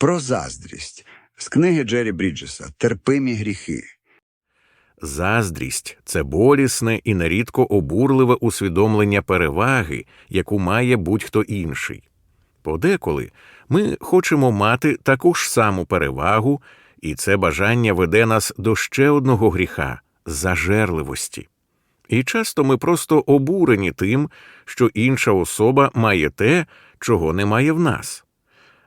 Про заздрість з книги Джері Бріджеса Терпимі гріхи. Заздрість це болісне і нерідко обурливе усвідомлення переваги, яку має будь-хто інший. Подеколи ми хочемо мати таку ж саму перевагу, і це бажання веде нас до ще одного гріха зажерливості. І часто ми просто обурені тим, що інша особа має те, чого немає в нас.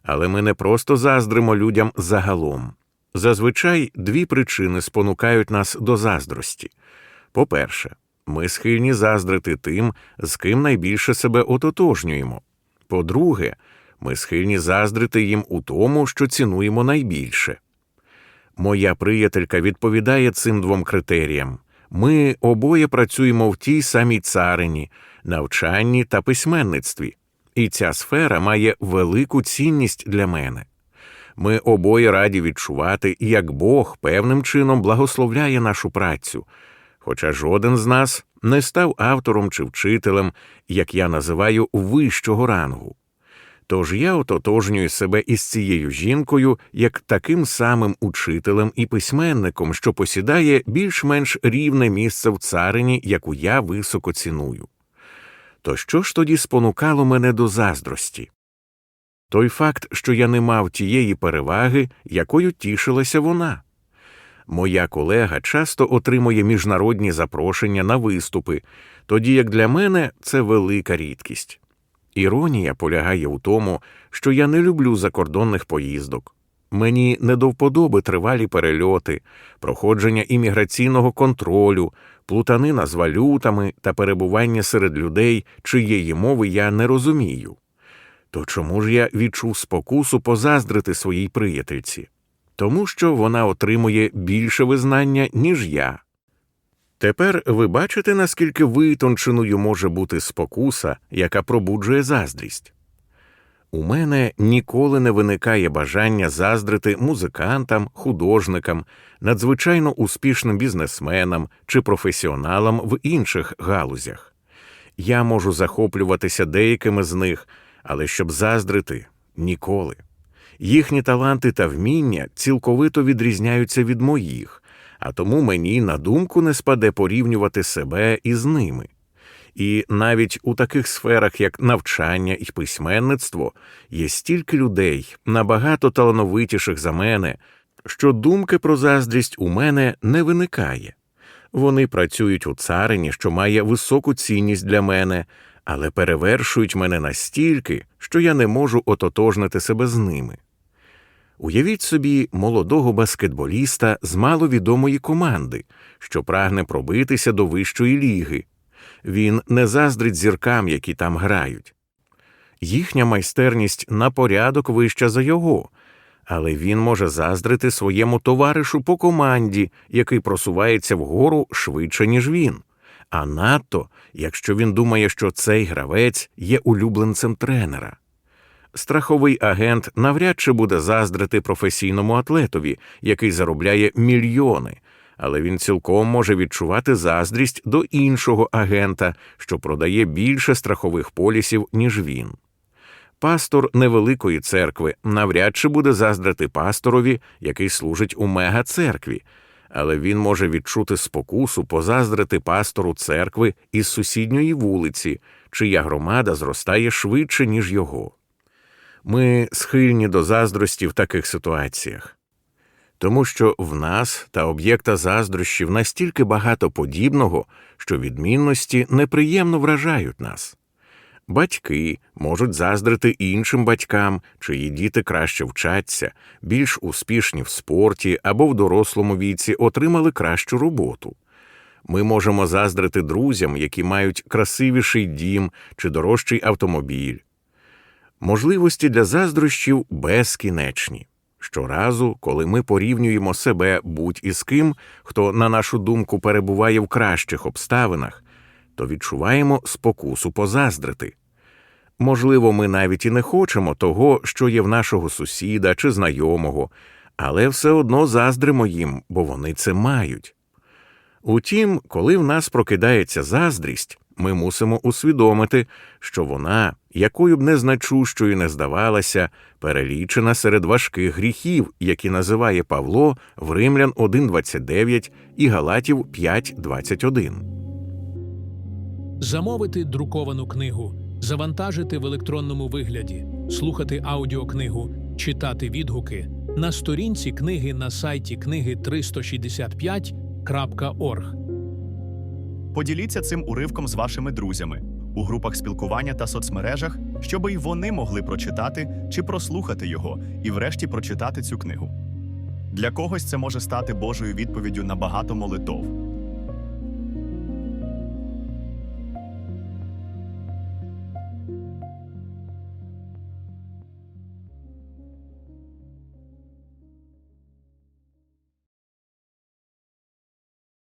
Але ми не просто заздримо людям загалом. Зазвичай дві причини спонукають нас до заздрості. По-перше, ми схильні заздрити тим, з ким найбільше себе ототожнюємо. По-друге, ми схильні заздрити їм у тому, що цінуємо найбільше. Моя приятелька відповідає цим двом критеріям. Ми обоє працюємо в тій самій царині, навчанні та письменництві, і ця сфера має велику цінність для мене. Ми обоє раді відчувати, як Бог певним чином благословляє нашу працю, хоча жоден з нас не став автором чи вчителем, як я називаю, вищого рангу. Тож я ототожнюю себе із цією жінкою як таким самим учителем і письменником, що посідає більш-менш рівне місце в царині, яку я високо ціную. То що ж тоді спонукало мене до заздрості? Той факт, що я не мав тієї переваги, якою тішилася вона. Моя колега часто отримує міжнародні запрошення на виступи, тоді як для мене це велика рідкість. Іронія полягає у тому, що я не люблю закордонних поїздок. Мені не до вподоби тривалі перельоти, проходження імміграційного контролю, плутанина з валютами та перебування серед людей, чиєї мови я не розумію. То чому ж я відчув спокусу позаздрити своїй приятельці? Тому що вона отримує більше визнання, ніж я. Тепер ви бачите, наскільки витонченою може бути спокуса, яка пробуджує заздрість. У мене ніколи не виникає бажання заздрити музикантам, художникам, надзвичайно успішним бізнесменам чи професіоналам в інших галузях. Я можу захоплюватися деякими з них, але щоб заздрити ніколи. Їхні таланти та вміння цілковито відрізняються від моїх, а тому мені на думку не спаде порівнювати себе із ними. І навіть у таких сферах, як навчання і письменництво, є стільки людей, набагато талановитіших за мене, що думки про заздрість у мене не виникає. Вони працюють у царині, що має високу цінність для мене, але перевершують мене настільки, що я не можу ототожнити себе з ними. Уявіть собі молодого баскетболіста з маловідомої команди, що прагне пробитися до вищої ліги. Він не заздрить зіркам, які там грають. Їхня майстерність на порядок вища за його, але він може заздрити своєму товаришу по команді, який просувається вгору швидше, ніж він. А надто, якщо він думає, що цей гравець є улюбленцем тренера. Страховий агент навряд чи буде заздрити професійному атлетові, який заробляє мільйони, але він цілком може відчувати заздрість до іншого агента, що продає більше страхових полісів, ніж він. Пастор невеликої церкви навряд чи буде заздрити пасторові, який служить у мегацеркві, але він може відчути спокусу позаздрити пастору церкви із сусідньої вулиці, чия громада зростає швидше, ніж його. Ми схильні до заздрості в таких ситуаціях, тому що в нас та об'єкта заздрощів настільки багато подібного, що відмінності неприємно вражають нас. Батьки можуть заздрити іншим батькам, чиї діти краще вчаться, більш успішні в спорті або в дорослому віці отримали кращу роботу. Ми можемо заздрити друзям, які мають красивіший дім чи дорожчий автомобіль. Можливості для заздрощів безкінечні. Щоразу, коли ми порівнюємо себе будь із ким, хто, на нашу думку, перебуває в кращих обставинах, то відчуваємо спокусу позаздрити. Можливо, ми навіть і не хочемо того, що є в нашого сусіда чи знайомого, але все одно заздримо їм, бо вони це мають. Утім, коли в нас прокидається заздрість, ми мусимо усвідомити, що вона, якою б незначущою не здавалася, перелічена серед важких гріхів, які називає Павло в Римлян 1.29 і Галатів 5.21. Замовити друковану книгу, завантажити в електронному вигляді, слухати аудіокнигу, читати відгуки на сторінці книги на сайті книги 365.org. Поділіться цим уривком з вашими друзями у групах спілкування та соцмережах, щоб і вони могли прочитати чи прослухати його і врешті прочитати цю книгу. Для когось це може стати Божою відповіддю на багато молитов,